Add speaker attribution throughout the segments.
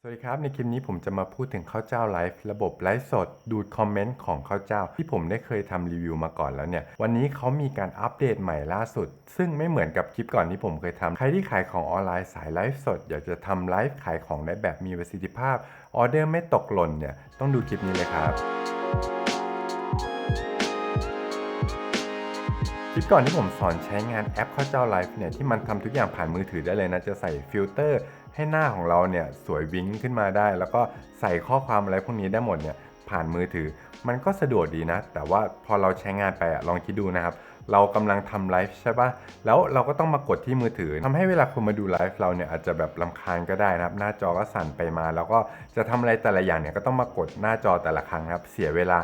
Speaker 1: สวัสดีครับ ในคลิปนี้ผมจะมาพูดถึงข้าวเจ้าไลฟ์ระบบไลฟ์สด ดูดคอมเมนต์ของข้าวเจ้า ที่ผมได้เคยทำรีวิวมาก่อนแล้วเนี่ย วันนี้เขามีการอัปเดตใหม่ล่าสุด ซึ่งไม่เหมือนกับคลิปก่อนที่ผมเคยทำใครที่ขายของออนไลน์สายไลฟ์สด อยากจะทำไลฟ์ขายของได้แบบมีประสิทธิภาพออเดอร์ไม่ตกหล่นเนี่ยต้องดูคลิปนี้เลยครับคลิปก่อนที่ผมสอนใช้งานแอปข้าวเจ้าไลฟ์เนี่ยที่มันทำทุกอย่างผ่านมือถือได้เลยนะ จะใส่ฟิลเตอร์ให้หน้าของเราเนี่ยสวยวิ้งขึ้นมาได้ แล้วก็ใส่ข้อความอะไรพวกนี้ได้หมดเนี่ยผ่านมือถือ มันก็สะดวกดีนะ แต่ว่าพอเราใช้งานไปอะลองคิดดูนะครับ เรากำลังทำไลฟ์ใช่ปะแล้วเราก็ต้องมากดที่มือถือทำให้เวลาคนมาดูไลฟ์เราเนี่ยอาจจะแบบลำคาญก็ได้นะครับ หน้าจอก็สั่นไปมา แล้วก็จะทำอะไรแต่ละอย่างเนี่ยก็ต้องมากดหน้าจอแต่ละครั้งครับ เสียเวลา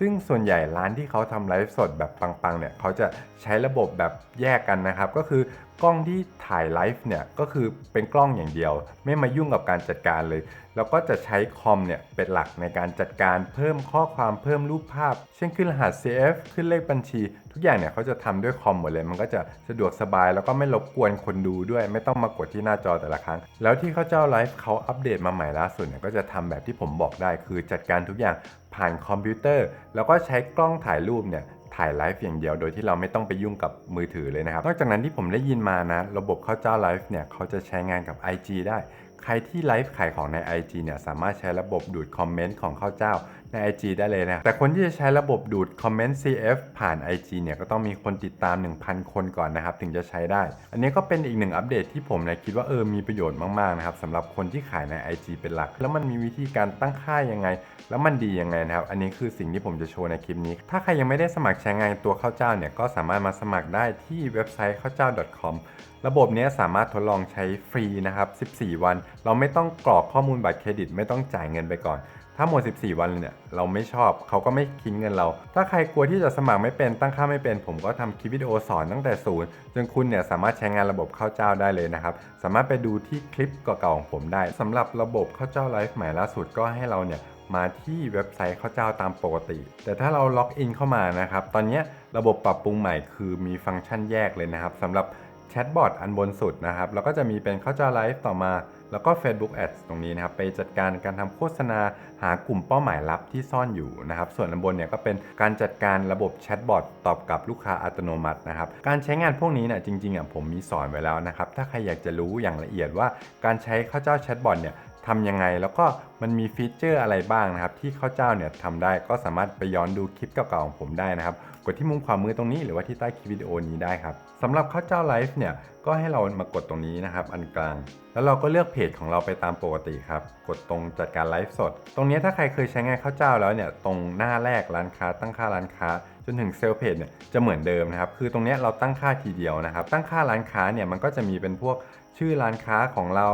Speaker 1: ซึ่งส่วนใหญ่ร้านที่เขาทำไลฟ์สดแบบปังๆเนี่ยเขาจะใช้ระบบแบบแยกกันนะครับ ก็คือกล้องที่ถ่ายไลฟ์เนี่ยก็คือเป็นกล้องอย่างเดียว ไม่มายุ่งกับการจัดการเลย แล้วก็จะใช้คอมเนี่ยเป็นหลักในการจัดการเพิ่มข้อความเพิ่มรูปภาพ เช่นขึ้นรหัส CF ขึ้นเลขบัญชี ทุกอย่างเนี่ยเขาจะทำด้วยคอมหมดเลย มันก็จะสะดวกสบายแล้วก็ไม่รบกวนคนดูด้วย ไม่ต้องมากดที่หน้าจอแต่ละครั้ง แล้วที่เขาเจ้าไลฟ์เขาอัปเดตมาใหม่ล่าสุดเนี่ยก็จะทำแบบที่ผมบอกได้ คือจัดการทุกอย่างผ่านคอมพิวเตอร์ แล้วก็ใช้กล้องถ่ายรูปเนี่ยถ่ายไลฟ์อย่างเดียวโดยที่เราไม่ต้องไปยุ่งกับมือถือเลยนะครับ นอกจากนั้นที่ผมได้ยินมานะ ระบบเข้าเจ้าไลฟ์เนี่ยเขาจะใช้งานกับ IG ได้ ใครที่ไลฟ์ขายของใน IG เนี่ยสามารถใช้ระบบดูดคอมเมนต์ของข้าวเจ้าใน IG ได้เลยนะ แต่คนที่จะใช้ระบบดูดคอมเมนต์ CF ผ่าน IG เนี่ยก็ต้องมีคนติดตาม 1,000 คนก่อนนะครับ ถึงจะใช้ได้ อันนี้ก็เป็นอีกหนึ่งอัปเดตที่ผมเนี่ยคิดว่าเออมีประโยชน์มากๆนะครับสำหรับคนที่ขายใน IG เป็นหลัก แล้วมันมีวิธีการตั้งค่ายังไง แล้วมันดียังไงนะครับ อันนี้คือสิ่งที่ผมจะโชว์ในคลิปนี้ ถ้าใครยังไม่ได้สมัครใช้งานตัวข้าวเจ้าเนี่ยก็สามารถมาสมัครได้ที่เว็บไซต์ข้าวเจ้า .com ระบบนี้สามารถทดลองใช้ฟรีนะครับ 14 วัน เราไม่ต้องกรอกข้อมูลบัตรเครดิต ไม่ต้องจ่ายเงินไปก่อน ถ้าหมด 14 วันเนี่ยเราไม่ชอบเขาก็ไม่คิดเงินเรา ถ้าใครกลัวที่จะสมัครไม่เป็นตั้งค่าไม่เป็น ผมก็ทำคลิปวิดีโอสอนตั้งแต่ศูนย์จนคุณเนี่ยสามารถใช้งานระบบข้าวเจ้าได้เลยนะครับ สามารถไปดูที่คลิปเก่าๆของผมได้สำหรับระบบข้าวเจ้าไลฟ์ใหม่ล่าสุดก็ให้เราเนี่ยมาที่เว็บไซต์ข้าวเจ้าตามปกติ แต่ถ้าเราล็อกอินเข้ามานะครับ ตอนนี้ระบบปรับปรุงใหม่คือมีฟังก์ชันแยกเลยนะครับสำหรับ แชทบอทอันบนสุดนะครับ แล้วก็จะมีเป็นข้าวเจ้าไลฟ์ต่อมา แล้วก็ Facebook Ads ตรงนี้นะครับ ไปจัดการการทำโฆษณาหากลุ่มเป้าหมายลับที่ซ่อนอยู่นะครับ ส่วนอันบนเนี่ยก็เป็นการจัดการระบบแชทบอทตอบกับลูกค้าอัตโนมัตินะครับ การใช้งานพวกนี้เนี่ยจริงๆอะผมมีสอนไว้แล้วนะครับ ถ้าใครอยากจะรู้อย่างละเอียดว่าการใช้ข้าวเจ้าแชทบอทเนี่ยทำยังไงแล้วก็มันมีฟีเจอร์อะไรบ้างนะครับ ที่ข้าวเจ้าเนี่ยทำได้ก็สามารถไปย้อนดูคลิปเก่าๆของผมได้นะครับ กดที่มุมขวามือตรงนี้หรือว่าที่ใต้คลิปวิดีโอนี้ได้ครับสำหรับข้าวเจ้าไลฟ์เนี่ยก็ให้เรามากดตรงนี้นะครับ อันกลาง แล้วเราก็เลือกเพจของเราไปตามปกติครับ กดตรงจัดการไลฟ์สด ตรงนี้ถ้าใครเคยใช้งานข้าวเจ้าแล้วเนี่ยตรงหน้าแรกร้านค้า ตั้งค่าร้านค้า จนถึงเซลล์เพจเนี่ยจะเหมือนเดิมนะครับ คือตรงนี้เราตั้งค่าทีเดียวนะครับ ตั้งค่าร้านค้าเนี่ยมันก็จะมีเป็นพวกชื่อร้านค้าของเรา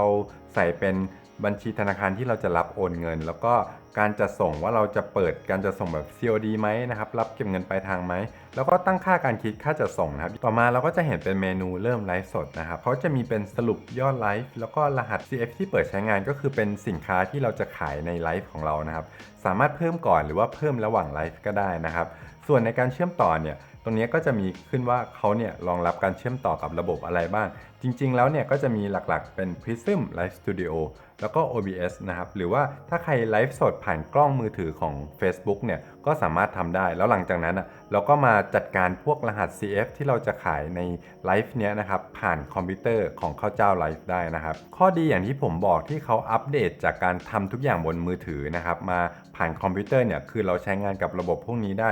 Speaker 1: ใส่เป็น บัญชีธนาคารที่เราจะรับโอนเงิน แล้วก็การจะส่งว่าเราจะเปิดการจะส่งแบบ COD ไหมนะครับ รับเก็บเงินปลายทางไหม แล้วก็ตั้งค่าการคิดค่าจะส่งนะครับ ต่อมาเราก็จะเห็นเป็นเมนูเริ่มไลฟ์สดนะครับเขาจะมีเป็นสรุปยอดไลฟ์แล้วก็รหัส CF ที่เปิดใช้งานก็คือเป็นสินค้าที่เราจะขายในไลฟ์ของเรานะครับ สามารถเพิ่มก่อนหรือว่าเพิ่มระหว่างไลฟ์ก็ได้นะครับ ส่วนในการเชื่อมต่อเนี่ย ตรงนี้ก็จะมีขึ้นว่าเขาเนี่ยรองรับการเชื่อมต่อกับระบบอะไรบ้าง จริง ๆ แล้วเนี่ยก็จะมีหลักๆ เป็น Prism Live Studio แล้วก็ OBS นะครับ หรือว่าถ้าใครไลฟ์สดผ่านกล้องมือถือของ Facebook เนี่ยก็สามารถทำได้ แล้วหลังจากนั้นอะเราก็มาจัดการพวกรหัส CF ที่เราจะขายในไลฟ์เนี้ยนะครับ ผ่านคอมพิวเตอร์ของข้าวเจ้าไลฟ์ได้นะครับ ข้อดีอย่างที่ผมบอกที่เขาอัปเดตจากการทำทุกอย่างบนมือถือนะครับ มาผ่านคอมพิวเตอร์เนี่ยคือเราใช้งานกับระบบพวกนี้ได้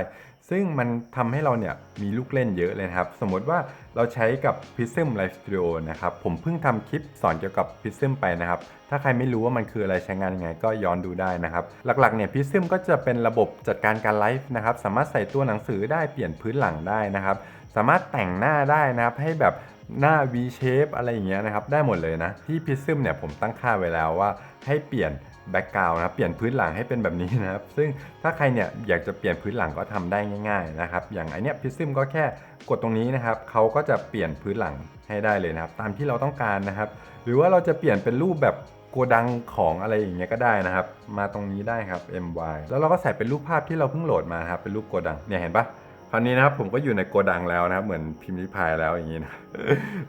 Speaker 1: ซึ่งมันทำให้เราเนี่ยมีลูกเล่นเยอะเลยนะครับ สมมติว่าเราใช้กับ Prism Live Studio นะครับ ผมเพิ่งทำคลิปสอนเกี่ยวกับ Prism ไปนะครับ ถ้าใครไม่รู้ว่ามันคืออะไรใช้งานยังไงก็ย้อนดูได้นะครับ หลักๆเนี่ย Prism ก็จะเป็นระบบจัดการการไลฟ์นะครับ สามารถใส่ตัวหนังสือได้เปลี่ยนพื้นหลังได้นะครับ สามารถแต่งหน้าได้นะครับให้แบบหน้า V shape อะไรอย่างเงี้ยนะครับ ได้หมดเลยนะ ที่ Prism เนี่ยผมตั้งค่าไว้แล้วว่าให้เปลี่ยน แบ็กกราวน์นะครับเปลี่ยนพื้นหลังให้เป็นแบบนี้นะครับ ซึ่งถ้าใครเนี่ยอยากจะเปลี่ยนพื้นหลังก็ทำได้ง่าย ๆนะครับ อย่างไอเนี้ยพิซซึมก็แค่กดตรงนี้นะครับเขาก็จะเปลี่ยนพื้นหลังให้ได้เลยนะครับ ตามที่เราต้องการนะครับ หรือว่าเราจะเปลี่ยนเป็นรูปแบบโกดังของอะไรอย่างเงี้ยก็ได้นะครับ มาตรงนี้ได้ครับ my แล้วเราก็ใส่เป็นรูปภาพที่เราเพิ่งโหลดมาครับเป็นรูปโกดังเนี่ยเห็นปะคราวนี้นะครับผมก็อยู่ในโกดังแล้วนะครับเหมือนพิมพ์ริพายแล้วอย่างนี้นะ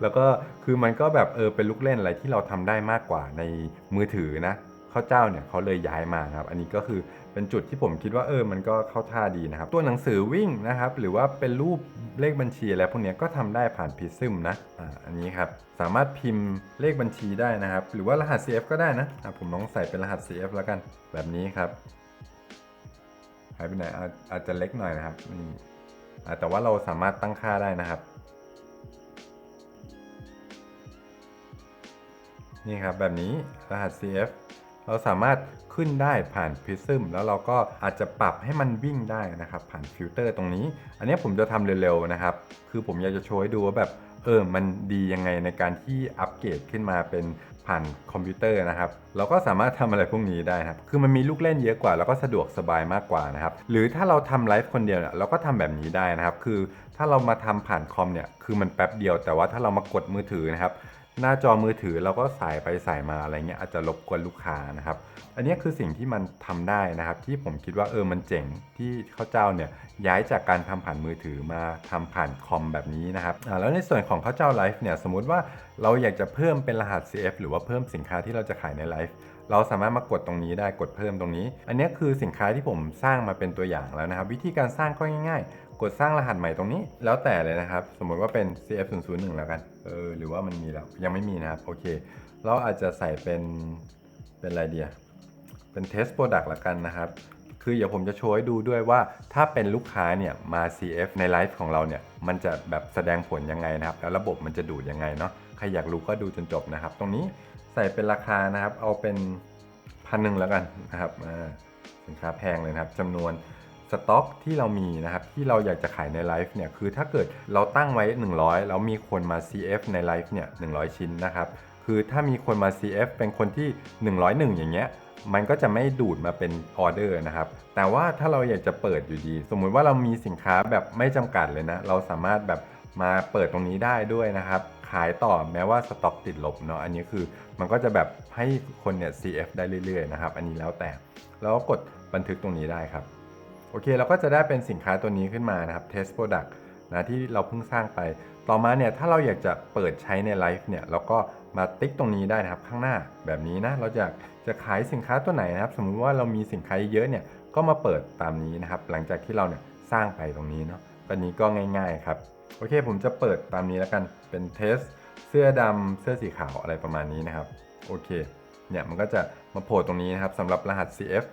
Speaker 1: แล้วก็คือมันก็แบบเออเป็นลูกเล่นอะไรที่เราทำได้มากกว่าในมือถือนะ ข้าวเจ้าเนี่ยเขาเลยย้ายมาครับอันนี้ก็คือเป็นจุดที่ผมคิดว่าเออมันก็เข้าท่าดีนะครับ ตัวหนังสือวิ่งนะครับ หรือว่าเป็นรูปเลขบัญชีอะไรพวกเนี้ยก็ทำได้ผ่านพิซึมนะอ่าอันนี้ครับสามารถพิมพ์เลขบัญชีได้นะครับ หรือว่ารหัส CF ก็ได้นะอะผมลองใส่เป็นรหัส CF แล้วกันแบบนี้ครับหายไปไหนอาจอาจจะเล็กหน่อยนะครับนี่แต่ว่าเราสามารถตั้งค่าได้นะครับนี่ครับแบบนี้รหัส CF เราสามารถขึ้นได้ผ่าน Prism แล้วเราก็อาจจะปรับให้มันวิ่งได้นะครับ ผ่านฟิลเตอร์ตรงนี้ อันนี้ผมจะทำเร็วๆนะครับ คือผมอยากจะโชว์ให้ดูว่าแบบเออ มันดียังไงในการที่อัปเกรดขึ้นมาเป็นผ่านคอมพิวเตอร์นะครับ เราก็สามารถทำอะไรพวกนี้ได้นะครับ คือมันมีลูกเล่นเยอะกว่า แล้วก็สะดวกสบายมากกว่านะครับ หรือถ้าเราทำไลฟ์คนเดียวเนี่ยเราก็ทำแบบนี้ได้นะครับ คือถ้าเรามาทำผ่านคอมเนี่ย คือมันแป๊บเดียว แต่ว่าถ้าเรามากดมือถือนะครับ หน้าจอมือถือเราก็สายไปสายมาอะไรเงี้ยอาจจะรบกวนลูกค้านะครับ อันนี้คือสิ่งที่มันทำได้นะครับ ที่ผมคิดว่าเออมันเจ๋งที่ข้าวเจ้าเนี่ยย้ายจากการทำผ่านมือถือมาทำผ่านคอมแบบนี้นะครับอ่าแล้วในส่วนของข้าวเจ้าไลฟ์เนี่ยสมมุติว่าเราอยากจะเพิ่มเป็นรหัส CF หรือว่าเพิ่มสินค้าที่เราจะขายในไลฟ์ เราสามารถมากดตรงนี้ได้กดเพิ่มตรงนี้ อันนี้คือสินค้าที่ผมสร้างมาเป็นตัวอย่างแล้วนะครับ วิธีการสร้างก็ง่ายๆ กดสร้างรหัสใหม่ตรงนี้ แล้วแต่เลยนะครับ สมมติว่าเป็น CF 0 0 1 แล้วกันเออหรือว่ามันมีแล้วยังไม่มีนะครับโอเค เราอาจจะใส่เป็นเป็นอะไรเดียเป็น test product ละกันนะครับคือเดี๋ยวผมจะโชว์ให้ดูด้วยว่าถ้าเป็นลูกค้าเนี่ยมา CF ในไลฟ์ของเราเนี่ยมันจะแบบแสดงผลยังไงนะครับ แล้วระบบมันจะดูดยังไงเนาะใครอยากรู้ก็ดูจนจบนะครับ ตรงนี้ ใส่เป็นราคานะครับ เอาเป็นพันหนึ่งแล้วกันนะครับสินค้าแพงเลยนะครับจำนวนสต็อกที่เรามีนะครับที่เราอยากจะขายในไลฟ์เนี่ยคือถ้าเกิดเราตั้งไว้ 100 แล้วมีคนมา CF ในไลฟ์เนี่ย100 ชิ้นนะครับคือถ้ามีคนมา CF เป็นคนที่ 101 อย่างเงี้ยมันก็จะไม่ดูดมาเป็นออเดอร์นะครับ แต่ว่าถ้าเราอยากจะเปิดอยู่ดี สมมุติว่าเรามีสินค้าแบบไม่จำกัดเลยนะ เราสามารถแบบ มาเปิดตรงนี้ได้ด้วยนะครับ ขายต่อแม้ว่าสต็อกติดลบเนาะอันนี้คือมันก็จะแบบให้คนเนี่ย CF ได้เรื่อยๆนะครับ อันนี้แล้วแต่แล้วก็กดบันทึกตรงนี้ได้ครับ โอเคเราก็จะได้เป็นสินค้าตัวนี้ขึ้นมานะครับ test product นะที่เราเพิ่งสร้างไป ต่อมาเนี่ยถ้าเราอยากจะเปิดใช้ในไลฟ์เนี่ยเราก็มาติ๊กตรงนี้ได้นะครับข้างหน้าแบบนี้นะเราจะจะขายสินค้าตัวไหนนะครับ สมมุติว่าเรามีสินค้าเยอะเนี่ยก็มาเปิดตามนี้นะครับ หลังจากที่เราเนี่ยสร้างไปตรงนี้เนาะตอนนี้ก็ง่าย ๆครับ โอเคผมจะเปิดตามนี้แล้วกันเป็นเทสเสื้อดำเสื้อสีขาวอะไรประมาณนี้นะครับโอเคเนี่ยมันก็จะมาโผล่ตรงนี้นะครับสำหรับรหัส CF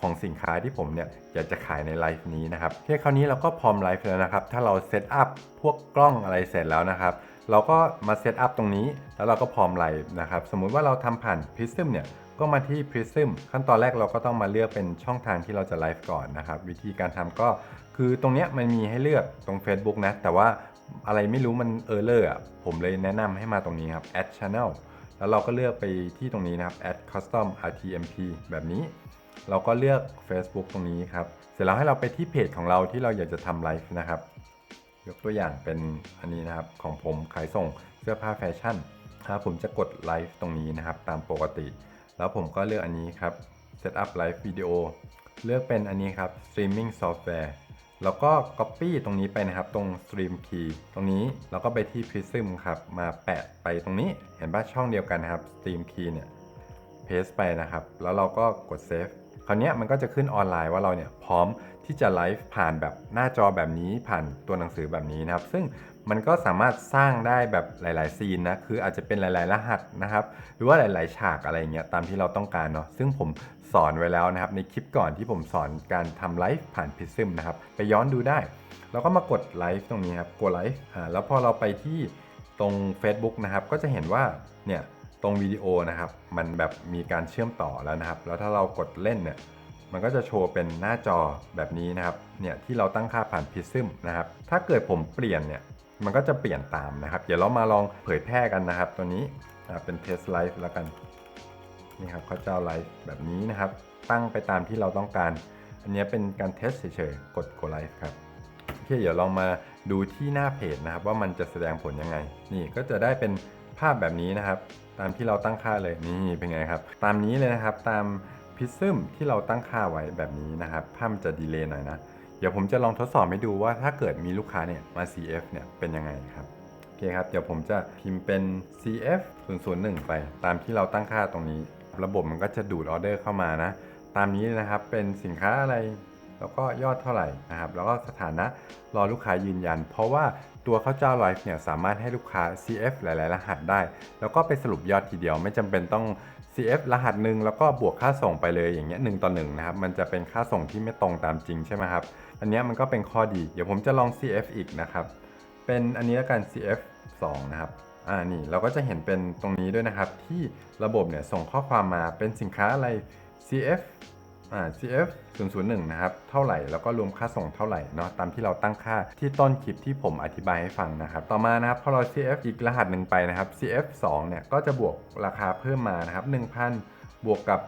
Speaker 1: ของสินค้าที่ผมเนี่ยอยากจะขายในไลฟ์นี้นะครับโอเคราวนี้เราก็พร้อมไลฟ์แล้วนะครับ ถ้าเราเซตอัพพวกกล้องอะไรเสร็จแล้วนะครับ เราก็มาเซตอัพตรงนี้ แล้วเราก็พร้อมไลฟ์นะครับ สมมุติว่าเราทำผ่าน Prism เนี่ย ก็มาที่ Prism ขั้นตอนแรกเราก็ต้องมาเลือกเป็นช่องทางที่เราจะไลฟ์ก่อนนะครับ วิธีการทำก็คือตรงเนี้ยมันมีให้เลือกตรง Facebook นะ แต่ว่าอะไรไม่รู้มันเออร์เลอร์อะผมเลยแนะนำให้มาตรงนี้ครับ add channel แล้วเราก็เลือกไปที่ตรงนี้นะครับ add custom RTMP แบบนี้ เราก็เลือก Facebook ตรงนี้ครับ เสร็จแล้วให้เราไปที่เพจของเราที่เราอยากจะทำไลฟ์นะครับ ยกตัวอย่างเป็นอันนี้นะครับของผมขายส่งเสื้อผ้าแฟชั่นครับผมจะกดไลฟ์ตรงนี้นะครับตามปกติ แล้วผมก็เลือกอันนี้ครับ Setup Live Video เลือกเป็นอันนี้ครับ Streaming Software แล้วก็ Copy ตรงนี้ไปนะครับ ตรง Stream Key ตรงนี้เราก็ไปที่ Prism ครับ มาแปะไปตรงนี้ เห็นป่ะช่องเดียวกันครับ Stream Key เนี่ยเพสไปนะครับ แล้วเราก็กดเซฟคราวนี้มันก็จะขึ้นออนไลน์ว่าเราเนี่ยพร้อมที่จะไลฟ์ผ่านแบบหน้าจอแบบนี้ผ่านตัวหนังสือแบบนี้นะครับ ซึ่ง มันก็สามารถสร้างได้แบบหลาย ๆ ซีนนะ คืออาจจะเป็นหลาย ๆ รหัสนะครับ หรือว่าหลาย ๆ ฉากอะไรเงี้ยตามที่เราต้องการเนาะ ซึ่งผมสอนไว้แล้วนะครับ ในคลิปก่อนที่ผมสอนการทำไลฟ์ผ่านพิซซึมนะครับ ไปย้อนดูได้ เราก็มากดไลฟ์ตรงนี้ครับ กดไลฟ์อ่าแล้วพอเราไปที่ตรง Facebook นะครับ ก็จะเห็นว่าเนี่ยตรงวิดีโอนะครับ มันแบบมีการเชื่อมต่อแล้วนะครับ แล้วถ้าเรากดเล่นเนี่ยมันก็จะโชว์เป็นหน้าจอแบบนี้นะครับ เนี่ยที่เราตั้งค่าผ่านพิซซึมนะครับ ถ้าเกิดผมเปลี่ยนเนี่ย มันก็จะเปลี่ยนตามนะครับ เดี๋ยวเรามาลองเผยแพร่กันนะครับ ตัวนี้เป็นเทสไลฟ์แล้วกันนี่ครับเข้าวเจ้าไลฟ์แบบนี้นะครับ ตั้งไปตามที่เราต้องการ อันนี้เป็นการเทสเฉยๆกด go live ครับโอเคเดี๋ยวลองมาดูที่หน้าเพจนะครับ ว่ามันจะแสดงผลยังไง นี่ก็จะได้เป็นภาพแบบนี้นะครับ ตามที่เราตั้งค่าเลยนี่เป็นไงครับ ตามนี้เลยนะครับตามพิซึมที่เราตั้งค่าไว้แบบนี้นะครับภาพมันจะดีเลย์หน่อยนะ เดี๋ยวผมจะลองทดสอบให้ดูว่าถ้าเกิดมีลูกค้าเนี่ยมา CF เนี่ยเป็นยังไงครับโอเคครับ เดี๋ยวผมจะพิมพ์เป็น CF 001ไป ตามที่เราตั้งค่าตรงนี้ ระบบมันก็จะดูดออเดอร์เข้ามานะ ตามนี้นะครับเป็นสินค้าอะไรแล้วก็ยอดเท่าไหร่นะครับ แล้วก็สถานะรอลูกค้ายืนยัน เพราะว่าตัวข้าวเจ้าไลฟ์เนี่ยสามารถให้ลูกค้า CF หลาย ๆ รหัสได้ แล้วก็ไปสรุปยอดทีเดียว ไม่จำเป็นต้อง CF รหัสหนึ่งแล้วก็บวกค่าส่งไปเลยอย่างเงี้ยหนึ่งต่อหนึ่งนะครับ มันจะเป็นค่าส่งที่ไม่ตรงตามจริงใช่ไหมครับ อันนี้มันก็เป็นข้อดี เดี๋ยวผมจะลอง CF อีกนะครับ เป็นอันนี้แล้วกัน CF 2 นะครับ อ่า นี่เราก็จะเห็นเป็นตรงนี้ด้วยนะครับ ที่ระบบเนี่ยส่งข้อความมาเป็นสินค้าอะไร CF อ่า CF 001 นะครับ เท่าไหร่ แล้วก็รวมค่าส่งเท่าไหร่เนาะ ตามที่เราตั้งค่าที่ต้นคลิปที่ผมอธิบายให้ฟังนะครับ ต่อมานะครับ พอเรา CF อีกรหัสหนึ่งไปนะครับ CF 2 เนี่ย ก็จะบวกราคาเพิ่มมานะครับ1,000 บวกกับ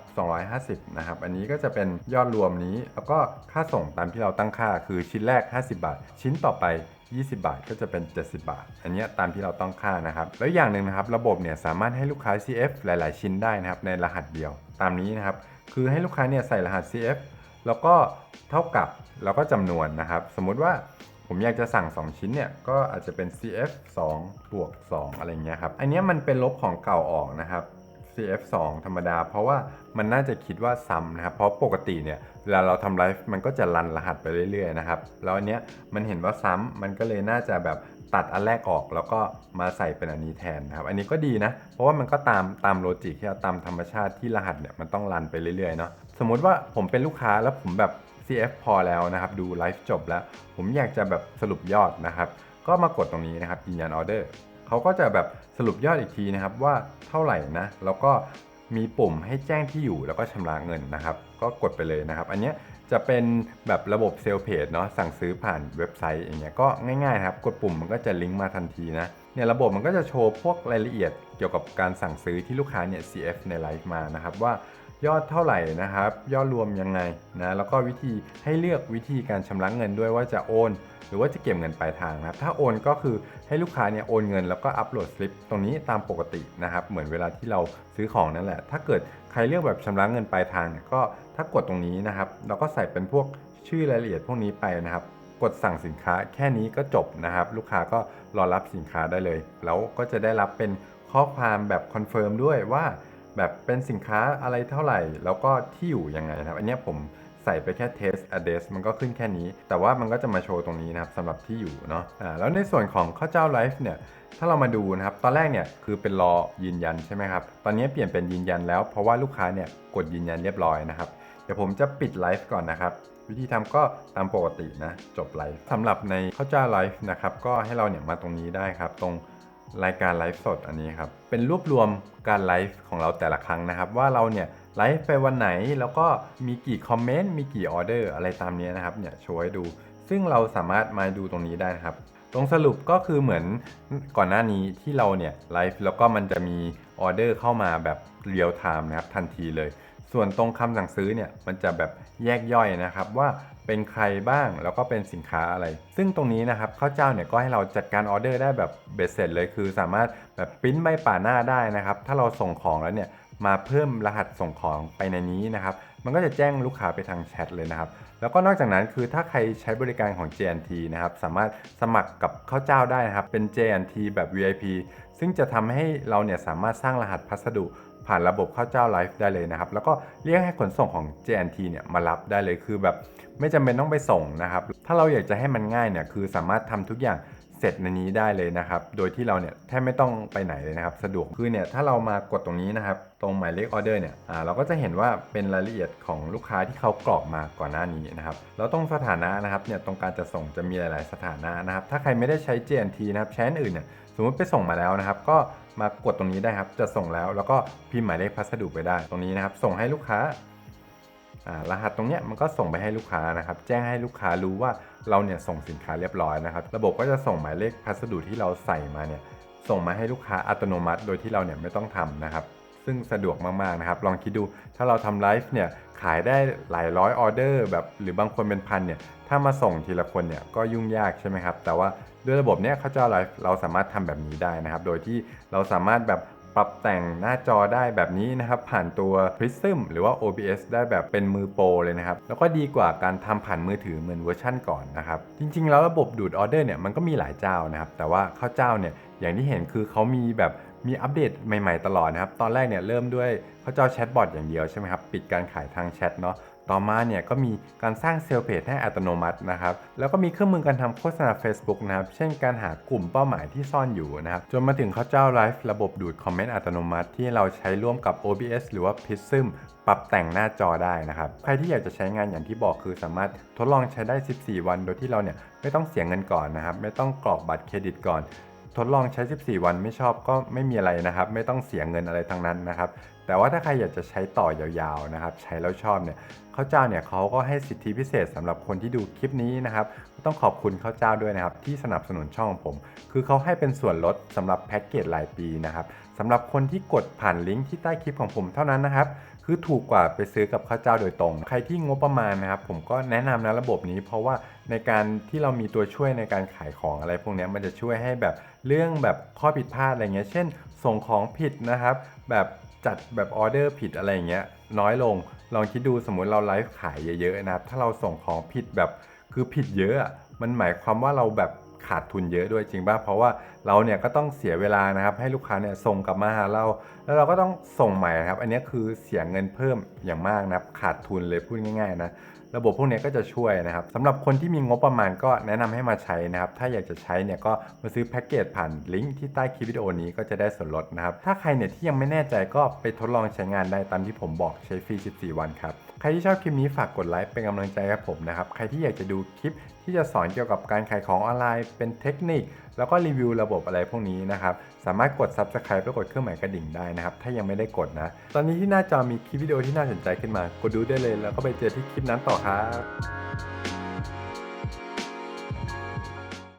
Speaker 1: 250 นะครับ อันนี้ก็จะเป็นยอดรวมนี้ แล้วก็ค่าส่งตามที่เราตั้งค่าคือชิ้นแรก 50 บาท ชิ้นต่อไป 20 บาทก็จะเป็น 70 บาท อันนี้ตามที่เราต้องค่านะครับ แล้วอย่างหนึ่งนะครับ ระบบเนี่ยสามารถให้ลูกค้า CF หลาย ๆ ชิ้นได้นะครับ ในรหัสเดียว ตามนี้นะครับ คือให้ลูกค้าเนี่ยใส่รหัส CF แล้วก็เท่ากับแล้วก็จำนวนนะครับ สมมุติว่าผมอยากจะสั่ง 2 ชิ้นเนี่ยก็อาจจะเป็น CF 2บวก2อะไรเงี้ยครับ อันนี้มันเป็นลบของเก่าออกนะครับ CF 2 ธรรมดา เพราะว่ามันน่าจะคิดว่าซ้ำนะครับ เพราะปกติเนี่ยเวลาเราทำไลฟ์มันก็จะรันรหัสไปเรื่อยๆนะครับ แล้วอันเนี้ยมันเห็นว่าซ้ำมันก็เลยน่าจะแบบตัดอันแรกออกแล้วก็มาใส่เป็นอันนี้แทนนะครับ อันนี้ก็ดีนะ เพราะว่ามันก็ตามตามโลจิกที่ตามธรรมชาติที่รหัสเนี่ยมันต้องรันไปเรื่อยๆเนาะ สมมุติว่าผมเป็นลูกค้าแล้วผมแบบ CF พอแล้วนะครับ ดูไลฟ์จบแล้ว ผมอยากจะแบบสรุปยอดนะครับ ก็มากดตรงนี้นะครับยืนยันออเดอร์ เขาก็จะแบบสรุปยอดอีกทีนะครับว่าเท่าไหร่นะ แล้วก็มีปุ่มให้แจ้งที่อยู่แล้วก็ชำระเงินนะครับ ก็กดไปเลยนะครับ อันนี้จะเป็นแบบระบบเซลล์เพจเนาะสั่งซื้อผ่านเว็บไซต์อย่างเงี้ยก็ง่ายๆครับ กดปุ่มมันก็จะลิงก์มาทันทีนะเนี่ยระบบมันก็จะโชว์พวกรายละเอียดเกี่ยวกับการสั่งซื้อที่ลูกค้าเนี่ย CF ในไลฟ์มานะครับว่า ยอดเท่าไหร่นะครับ ยอดรวมยังไงนะแล้วก็วิธีให้เลือกวิธีการชำระเงินด้วยว่าจะโอน หรือว่าจะเก็บเงินปลายทางนะครับ ถ้าโอนก็คือให้ลูกค้าเนี่ยโอนเงินแล้วก็อัปโหลดสลิปตรงนี้ตามปกตินะครับ เหมือนเวลาที่เราซื้อของนั่นแหละ ถ้าเกิดใครเลือกแบบชำระเงินปลายทางเนี่ยก็ถ้ากดตรงนี้นะครับ เราก็ใส่เป็นพวกชื่อรายละเอียดพวกนี้ไปนะครับกดสั่งสินค้าแค่นี้ก็จบนะครับ ลูกค้าก็รอรับสินค้าได้เลย แล้วก็จะได้รับเป็นข้อความแบบคอนเฟิร์มด้วยว่า แบบเป็นสินค้าอะไรเท่าไหร่ แล้วก็ที่อยู่ยังไงนะครับอันนี้ผมใส่ไปแค่ test address มันก็ขึ้นแค่นี้ แต่ว่ามันก็จะมาโชว์ตรงนี้นะครับสำหรับที่อยู่เนาะอ่าแล้วในส่วนของข้าวเจ้าไลฟ์เนี่ยถ้าเรามาดูนะครับ ตอนแรกเนี่ยคือเป็นรอยืนยันใช่ไหมครับ ตอนนี้เปลี่ยนเป็นยืนยันแล้วเพราะว่าลูกค้าเนี่ยกดยืนยันเรียบร้อยนะครับ เดี๋ยวผมจะปิดไลฟ์ก่อนนะครับ วิธีทำก็ตามปกตินะ จบไลฟ์สำหรับในข้าวเจ้าไลฟ์นะครับ ก็ให้เราเนี่ยมาตรงนี้ได้ครับ ตรง รายการไลฟ์สดอันนี้ครับเป็นรวบรวมการไลฟ์ของเราแต่ละครั้งนะครับ ว่าเราเนี่ยไลฟ์ไปวันไหนแล้วก็มีกี่คอมเมนต์มีกี่ออเดอร์อะไรตามนี้นะครับเนี่ยโชว์ให้ดู ซึ่งเราสามารถมาดูตรงนี้ได้นะครับ ตรงสรุปก็คือเหมือนก่อนหน้านี้ที่เราเนี่ยไลฟ์แล้วก็มันจะมีออเดอร์เข้ามาแบบเรียลไทม์นะครับทันทีเลย ส่วนตรงคำสั่งซื้อเนี่ยมันจะแบบแยกย่อยนะครับว่า เป็นใครบ้าง แล้วก็เป็นสินค้าอะไร ซึ่งตรงนี้นะครับข้าวเจ้าเนี่ยก็ให้เราจัดการออเดอร์ได้แบบเบ็ดเสร็จเลย คือสามารถแบบปริ้นใบป่าหน้าได้นะครับ ถ้าเราส่งของแล้วเนี่ยมาเพิ่มรหัสส่งของไปในนี้นะครับ มันก็จะแจ้งลูกค้าไปทางแชทเลยนะครับ แล้วก็นอกจากนั้นคือถ้าใครใช้บริการของ JNT นะครับ สามารถสมัครกับข้าวเจ้าได้นะครับ เป็น JNT แบบ VIP ซึ่งจะทำให้เราเนี่ยสามารถสร้างรหัสพัสดุผ่านระบบข้าวเจ้าไลฟ์ได้เลยนะครับ แล้วก็เรียกให้ขนส่งของ JNT เนี่ยมารับได้เลยคือแบบไม่จำเป็นต้องไปส่งนะครับ ถ้าเราอยากจะให้มันง่ายเนี่ยคือสามารถทำทุกอย่างเสร็จในนี้ได้เลยนะครับ โดยที่เราเนี่ยแทบไม่ต้องไปไหนเลยนะครับ สะดวก คือเนี่ยถ้าเรามากดตรงนี้นะครับ ตรงหมายเลขออเดอร์เนี่ยอ่าเราก็จะเห็นว่าเป็นรายละเอียดของลูกค้าที่เขากรอกมาก่อนหน้านี้นะครับ แล้วตรงสถานะนะครับเนี่ยตรงการจะส่งจะมีหลาย ๆ สถานะนะครับ ถ้าใครไม่ได้ใช้ JNT นะครับใช้อันอื่นเนี่ย มมติไปส่งมาแล้วนะครับ ก็มากดตรงนี้ได้ครับ จะส่งแล้วแล้วก็พิมพ์หมายเลขพัสดุไปได้ ตรงนี้นะครับ ส่งให้ลูกค้ารหัสตรงเนี้ยมันก็ส่งไปให้ลูกค้านะครับ แจ้งให้ลูกค้ารู้ว่าเราเนี่ยส่งสินค้าเรียบร้อยนะครับ ระบบก็จะส่งหมายเลขพัสดุที่เราใส่มาเนี่ยส่งมาให้ลูกค้าอัตโนมัติ โดยที่เราเนี่ยไม่ต้องทำนะครับ ซึ่งสะดวกมากๆนะครับ ลองคิดดูถ้าเราทำไลฟ์เนี่ยขายได้หลายร้อยออเดอร์แบบหรือบางคนเป็นพันเนี่ยถ้ามาส่งทีละคนเนี่ยก็ยุ่งยากใช่ไหมครับ แต่ว่า ด้วยระบบเนี้ยข้าวเจ้าเราสามารถทำแบบนี้ได้นะครับ โดยที่เราสามารถแบบปรับแต่งหน้าจอได้แบบนี้นะครับ ผ่านตัว Prism หรือว่า OBS ได้แบบเป็นมือโปรเลยนะครับ แล้วก็ดีกว่าการทำผ่านมือถือเหมือนเวอร์ชั่นก่อนนะครับ จริง ๆ แล้วระบบดูดออเดอร์เนี่ยมันก็มีหลายเจ้านะครับ แต่ว่าข้าวเจ้าเนี่ยอย่างที่เห็นคือเขามีแบบมีอัปเดตใหม่ ๆ ตลอดนะครับ ตอนแรกเนี่ยเริ่มด้วยเขาจะเอาแชทบอทอย่างเดียวใช่ไหมครับ ปิดการขายทางแชทเนาะ ต่อมาเนี่ยก็มีการสร้างเซลล์เพจให้อัตโนมัตินะครับ แล้วก็มีเครื่องมือการทำโฆษณา Facebook นะครับ เช่นการหากลุ่มเป้าหมายที่ซ่อนอยู่นะครับ จนมาถึงเขาเจ้าไลฟ์ระบบดูดคอมเมนต์อัตโนมัติที่เราใช้ร่วมกับ OBS หรือว่า Prism ปรับแต่งหน้าจอได้นะครับ ใครที่อยากจะใช้งานอย่างที่บอกคือสามารถทดลองใช้ได้ 14 วัน โดยที่เราเนี่ยไม่ต้องเสียเงินก่อนนะครับ ไม่ต้องกรอกบัตรเครดิตก่อนทดลองใช้ 14 วันไม่ชอบก็ไม่มีอะไรนะครับ ไม่ต้องเสียเงินอะไรทั้งนั้นนะครับ แต่ว่าถ้าใครอยากจะใช้ต่อยาวๆนะครับ ใช้แล้วชอบเนี่ย ข้าวเจ้าเนี่ยเขาก็ให้สิทธิพิเศษสำหรับคนที่ดูคลิปนี้นะครับก็ต้องขอบคุณข้าวเจ้าด้วยนะครับที่สนับสนุนช่องของผม คือเขาให้เป็นส่วนลดสำหรับแพ็กเกจรายปีนะครับสำหรับคนที่กดผ่านลิงก์ที่ใต้คลิปของผมเท่านั้นนะครับคือถูกกว่าไปซื้อกับข้าวเจ้าโดยตรง ใครที่งบประมาณนะครับผมก็แนะนำนะระบบนี้ เพราะว่าในการที่เรามีตัวช่วยในการขายของอะไรพวกนี้มันจะช่วยให้แบบเรื่องแบบข้อผิดพลาดอะไรเงี้ยเช่น ส่งของผิดนะครับ แบบจัดแบบออเดอร์ผิดอะไรเงี้ยน้อยลง ลองคิดดูสมมุติเราไลฟ์ขายเยอะๆนะครับ ถ้าเราส่งของผิดแบบคือผิดเยอะอะ มันหมายความว่าเราแบบขาดทุนเยอะด้วยจริงป่ะ เพราะว่าเราเนี่ยก็ต้องเสียเวลานะครับ ให้ลูกค้าเนี่ยส่งกลับมาหาเรา แล้วเราก็ต้องส่งใหม่นะครับ อันนี้คือเสียเงินเพิ่มอย่างมากนะครับ ขาดทุนเลยพูดง่ายๆนะ ระบบพวกนี้ก็จะช่วยนะครับสำหรับคนที่มีงบประมาณก็แนะนำให้มาใช้นะครับ ถ้าอยากจะใช้เนี่ยก็มาซื้อแพ็กเกจผ่านลิงก์ที่ใต้คลิปวิดีโอนี้ก็จะได้ส่วนลดนะครับ ถ้าใครเนี่ยที่ยังไม่แน่ใจก็ไปทดลองใช้งานได้ตามที่ผมบอกใช้ฟรี 14 วันครับ ใครที่ชอบคลิปนี้ฝากกดไลค์เป็นกำลังใจให้ผมนะครับ ใครที่อยากจะดูคลิป ที่จะสอนเกี่ยวกับการขายของออนไลน์ เป็นเทคนิค แล้วก็รีวิวระบบอะไรพวกนี้นะครับ สามารถกด Subscribe แล้วกดเครื่องหมายกระดิ่งได้นะครับ ถ้ายังไม่ได้กดนะ ตอนนี้ที่หน้าจอมีคลิปวิดีโอที่น่าสนใจขึ้นมา กดดูได้เลย แล้วก็ไปเจอที่คลิปนั้นต่อครับ